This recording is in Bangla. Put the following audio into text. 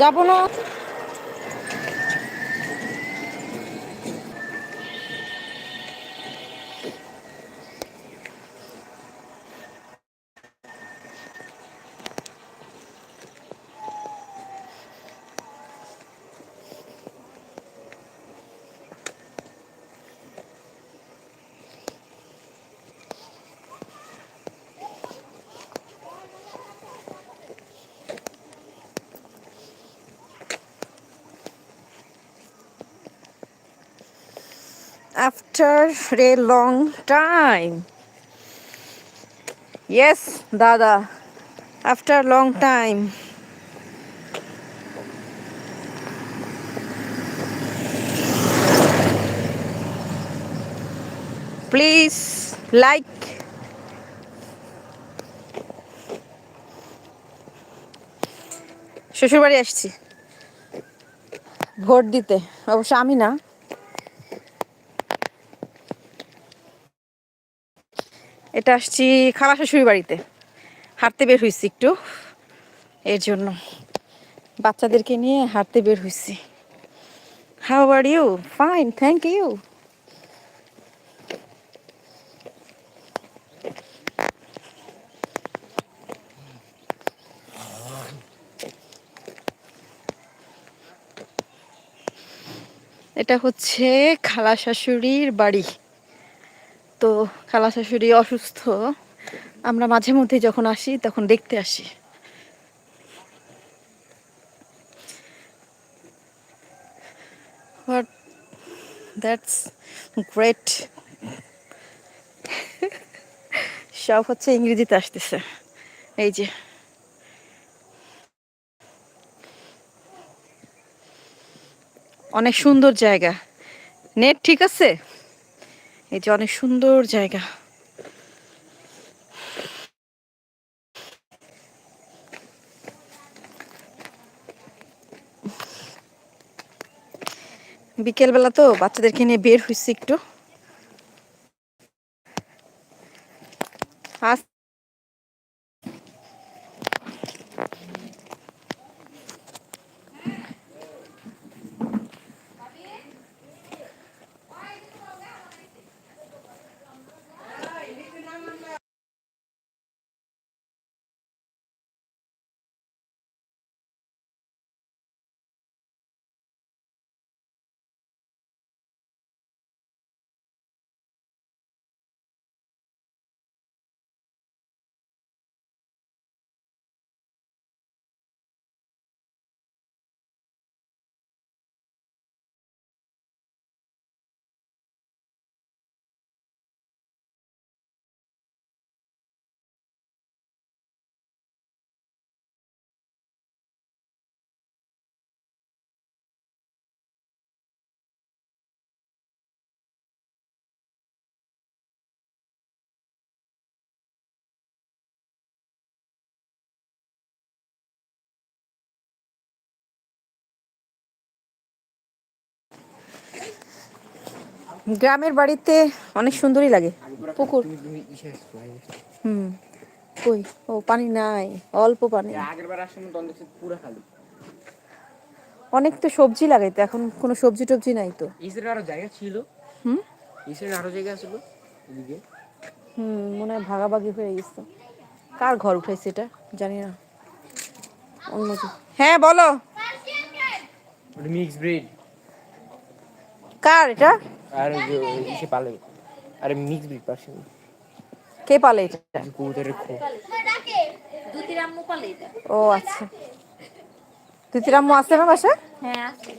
যাব না। After a long time. Yes, Dada, after a long time. Please like. শ্বশুরবাড়ি আসছি ভোট দিতে অবশ্য আমি না এটা আসছি খালা শ্বশুরি বাড়িতে। হাঁটতে বের হয়েছি একটু। এর জন্য বাচ্চাদেরকে নিয়ে হাঁটতে বের হয়েছি how are you fine thank you এটা হচ্ছে খালা শাশুড়ির বাড়ি। তো খালা শাশুড়ি অসুস্থ, আমরা মাঝে মধ্যে যখন আসি তখন দেখতে আসি। That's great. সব হচ্ছে ইংরেজিতে আসতেছে। এই যে। অনেক সুন্দর জায়গা। নেট ঠিক আছে? এই যে অনেক সুন্দর জায়গা। বিকেল বেলা তো বাচ্চাদেরকে নিয়ে বের হয়েছি একটু। আজ গ্রামের বাড়িতে অনেক সুন্দরই লাগে। পুকুর। হুম। কই? ও পানি নাই। অল্প পানি। অনেক তো সবজি লাগাইতো এখন কোনো সবজি টবজি নাই তো। ইসের আরও জায়গা ছিল। হুম? ইসের আরও জায়গা ছিল এদিকে। হুম মনে হয় ভাগাভাগি হয়ে গেছে। কার ঘর উঠাইছে এটা? জানি না। অন্য হ্যাঁ বলো। Mix breed. কার এটা? আর সে পালে। আরে মিক্স ব্রিড পার্সেন কে পালে এটা? কবুতরের খো ও আচ্ছা। তিতির আম্মু আছে না বাসা হ্যাঁ আছে।